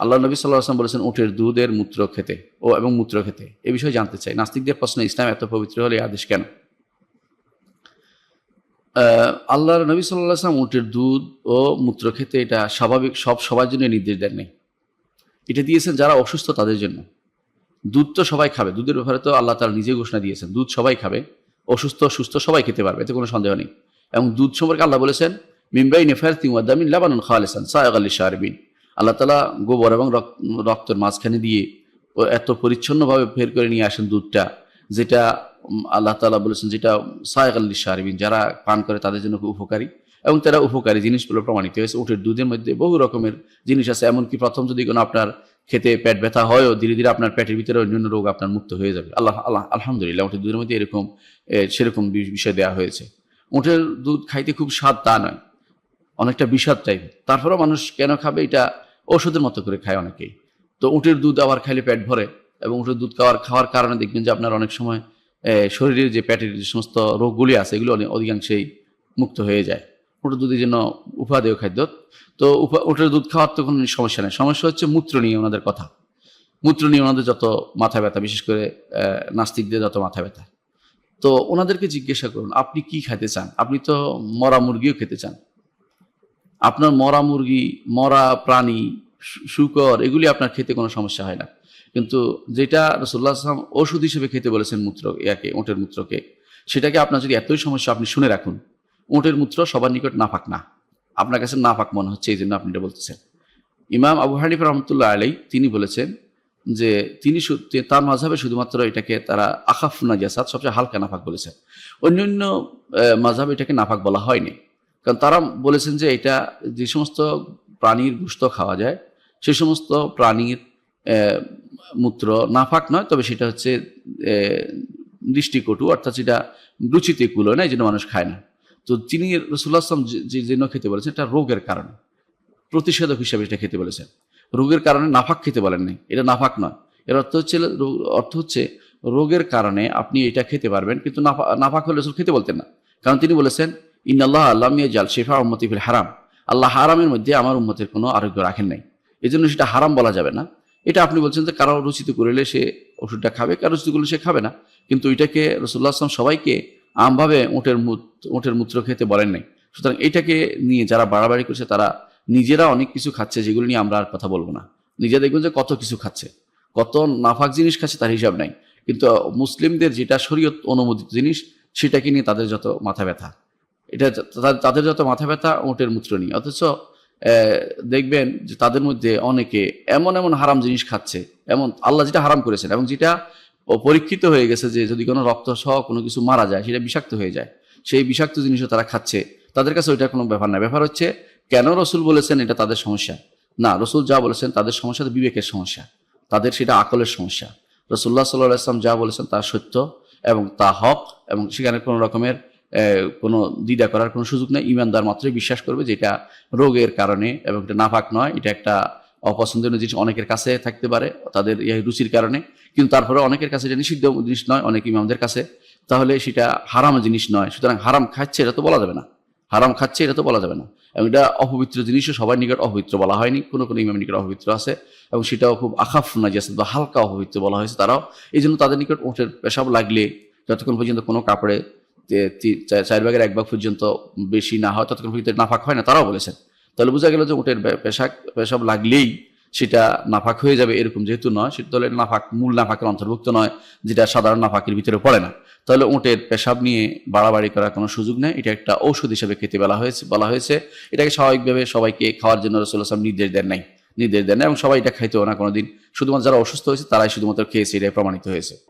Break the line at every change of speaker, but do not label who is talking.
আল্লাহ নবী সাল্লাহ বলেছেন, উটের দুধের মূত্র খেতে ও এবং মূত্র খেতে। এ বিষয়ে জানতে চাই। নাস্তিকদের প্রশ্ন, ইসলাম এত পবিত্র হলে আদেশ কেন? আল্লাহর নবী সাল্লাহ আসলাম উটের দুধ ও মূত্র খেতে এটা স্বাভাবিক, সব সবার জন্য নির্দেশ দেননি এটা দিয়েছেন যারা অসুস্থ তাদের জন্য। দুধ তো সবাই খাবে। দুধের ব্যাপারে তো আল্লাহ তারা নিজে ঘোষণা দিয়েছেন, দুধ সবাই খাবে। অসুস্থ, সুস্থ সবাই খেতে পারবে, এতে কোনো সন্দেহ নেই। এবং দুধ সম্পর্কে আল্লাহ বলেছেন মিম্বাই নেফার তিমাদ্দামিন লাবানুন খাওয়ালেছেন সায়ক আলী শাহরবিন আল্লাহ তালা গোবর এবং রক- রক্তের মাঝখানে দিয়ে ও এত পরিচ্ছন্নভাবে ফের করে নিয়ে আসেন দুধটা, যেটা আল্লাহ তালা বলেছেন যেটা সায়ক আলী শাহরবিন যারা পান করে তাদের জন্য খুব উপকারী। এবং তারা উপকারী জিনিসগুলো প্রমাণিত হয়েছে। উটের দুধের মধ্যে বহু রকমের জিনিস আছে। এমনকি প্রথম যদি কোনো আপনার খেতে পেট ব্যথা হয়ও, ধীরে ধীরে আপনার পেটের ভিতরে অন্যান্য রোগ আপনার মুক্ত হয়ে যাবে। আল্লাহ আল্লাহ, আলহামদুলিল্লাহ, উটের দুধের মধ্যে এরকম সেরকম বিষয় দেওয়া হয়েছে। উটের দুধ খাইতে খুব স্বাদ তা নয়। অনেকটা বিষাদ টাইপের তারপরেও মানুষ কেন খাবে? এটা ওষুধের মতো করে খায় অনেকেই। তো উটের দুধ আবার খাইলে পেট ভরে এবং উটের দুধ খাওয়ার খাওয়ার কারণে দেখবেন যে আপনার অনেক সময় শরীরের যে পেটের যে সমস্ত রোগগুলি আছে, এগুলো অনেক- অধিকাংশেই মুক্ত হয়ে যায়। উটের দুধের জন্য উপাদেয় খাদ্য। তো উটের দুধ খাওয়ার তো কোনো সমস্যা নেই। সমস্যা হচ্ছে মূত্র নিয়ে ওনাদের কথা। মূত্র নিয়ে ওনাদের যত মাথা ব্যথা, বিশেষ করে নাস্তিকদের যত মাথা ব্যথা। তো ওনাদেরকে জিজ্ঞাসা করুন, আপনি কি খেতে চান? আপনি তো মরা মুরগিও খেতে চান। আপনার মরা মুরগি, মরা প্রাণী শুকর, এগুলি আপনার খেতে কোনো সমস্যা হয় না। কিন্তু যেটা রসুল্লাহ আসলাম ওষুধ হিসেবে খেতে বলেছেন মূত্র, ইয়াকে, ওঁটের মূত্রকে, সেটাকে আপনার যদি এতই সমস্যা আপনি শুনে রাখুন ওঁটের মূত্র সবার নিকট নাফাক না। আপনার কাছে নাফাক মনে হচ্ছে, এই জন্য আপনি এটা বলতেছেন। ইমাম আবু হানিফ রহমতুল্লাহ আলাই তিনি বলেছেন যে তিনি তার মাঝাবে শুধুমাত্র এটাকে তারা আখাফ নাজাসাত সবচেয়ে হালকা নাফাক বলেছেন। অন্যান্য মাঝাবে এটাকে নাফাক বলা হয়নি। কারণ তারা বলেছেন যে এটা যে সমস্ত প্রাণীর গুস্ত খাওয়া যায়, সে সমস্ত প্রাণীর মূত্র নাফাক নয়, তবে সেটা হচ্ছে দৃষ্টিকটু, অর্থাৎ সেটা রুচিতে কুলো না, এই জন্য মানুষ খায় না। তো তিনি রসুল্লাহ আসলাম যে- জন্য খেতে বলেছেন, এটা রোগের কারণে। প্রতিষেধক হিসাবে এটা খেতে বলেছেন। রোগের কারণে নাফাক খেতে বলেননি এটা নাফাক নয়। এর অর্থ হচ্ছে অর্থ হচ্ছে রোগের কারণে আপনি এটা খেতে পারবেন, কিন্তু নাফা- নাফাক হলে রসুল খেতে বলতেন না। কারণ তিনি বলেছেন ইন্নআল্লাহ আল্লাহ মিয়া জাল শেফা উম্মতি ফিল হারাম। আল্লাহ হারামের মধ্যে আমার উম্মতের কোনো আরোগ্য রাখেন নাই। এই জন্য সেটা হারাম বলা যাবে না। এটা আপনি বলছেন যে কারও রুচিতে করলে সে ওষুধটা খাবে, কারও রুচিতে করলে সে খাবে না। কিন্তু এটাকে রসুল্লাহ আসলাম সবাইকে আমভাবে উটের উটের মূত্র খেতে বলেন নাই। সুতরাং এটাকে নিয়ে যারা বাড়াবাড়ি করছে, তারা নিজেরা অনেক কিছু খাচ্ছে, যেগুলো নিয়ে আমরা আর কথা বলব না। নিজে দেখবেন যে কত কিছু খাচ্ছে, কত নাফাক জিনিস খাচ্ছে তার হিসাব নাই। কিন্তু মুসলিমদের যেটা শরীয়ত অনুমোদিত জিনিস, সেটাকে নিয়ে তাদের যত মাথা ব্যথা। এটা তাদের যত মাথা ব্যথা ওটের মূত্র নিয়ে। অথচ দেখবেন যে তাদের মধ্যে অনেকে এমন এমন হারাম জিনিস খাচ্ছে, এমন, আল্লাহ যেটা হারাম করেছেন এবং যেটা ও পরীক্ষিত হয়ে গেছে যে যদি কোনো রক্ত সহ কোনো কিছু মারা যায়, সেটা বিষাক্ত হয়ে যায়। সেই বিষাক্ত জিনিসও তারা খাচ্ছে। তাদের কাছে ওইটা কোনো ব্যাপার না। ব্যাপার হচ্ছে, কেন রসুল বলেছেন এটা তাদের সমস্যা? না, রসুল যা বলেছেন তাদের সমস্যা তো বিবেকের সমস্যা। তাদের সেটা আকলের সমস্যা। রসুল্লাহ সাল্লাহ আসলাম যা বলেছেন তা সত্য এবং তা হক এবং সেখানে কোনো রকমের কোনো দ্বিধা করার কোনো সুযোগ নেই। ইমানদার মাত্রই বিশ্বাস করবে যে এটা রোগের কারণে এবং এটা নাফাক নয়। এটা একটা অপছন্দনীয় জিনিস অনেকের কাছে থাকতে পারে, তাদের রুচির কারণে। কিন্তু তারপরে অনেকের কাছে এটা নিষিদ্ধ জিনিস নয়, অনেক ইমামদের কাছে। তাহলে সেটা হারাম জিনিস নয়, সুতরাং হারাম খাচ্ছে এটা তো বলা যাবে না। হারাম খাচ্ছে এটা তো বলা যাবে না। এবং এটা অপবিত্র জিনিসও সবার নিকট অপবিত্র বলা হয়নি, কোনো কোনো ইমামের নিকট অপবিত্র আছে। এবং সেটাও খুব আখাফ না, যে বা হালকা অপবিত্র বলা হয়েছে তারাও। এই জন্য তাদের নিকট ওঠের পেশাব লাগলে যতক্ষণ পর্যন্ত কোনো কাপড়ে চার ভাগের এক ভাগ পর্যন্ত বেশি না হয়, ততক্ষণ পর্যন্ত নাফাক হয় না, তারাও বলেছেন। তাহলে বোঝা গেল যে ওটের বে- পেশাক, পেশাব লাগলেই সেটা নাফাক হয়ে যাবে, এরকম যেহেতু নয় সেটা তাহলে নাফাক, মূল নাফাকের অন্তর্ভুক্ত নয়, যেটা সাধারণ নাফাকের ভিতরে পড়ে না। তাহলে ওটের পেশাব নিয়ে বাড়াবাড়ি করার কোনো সুযোগ নেই, এটা একটা ঔষধ হিসেবে খেতে বলা হয়েছে বলা হয়েছে। এটাকে স্বাভাবিকভাবে সবাইকে খাওয়ার জন্য রসুল আসলাম নির্দেশ দেন নাই, নির্দেশ দেন নাই এবং সবাই এটা খাইতেও না কোনোদিন। শুধুমাত্র যারা অসুস্থ হয়েছে, তারাই শুধুমাত্র খেয়েছে, এটাই প্রমাণিত হয়েছে।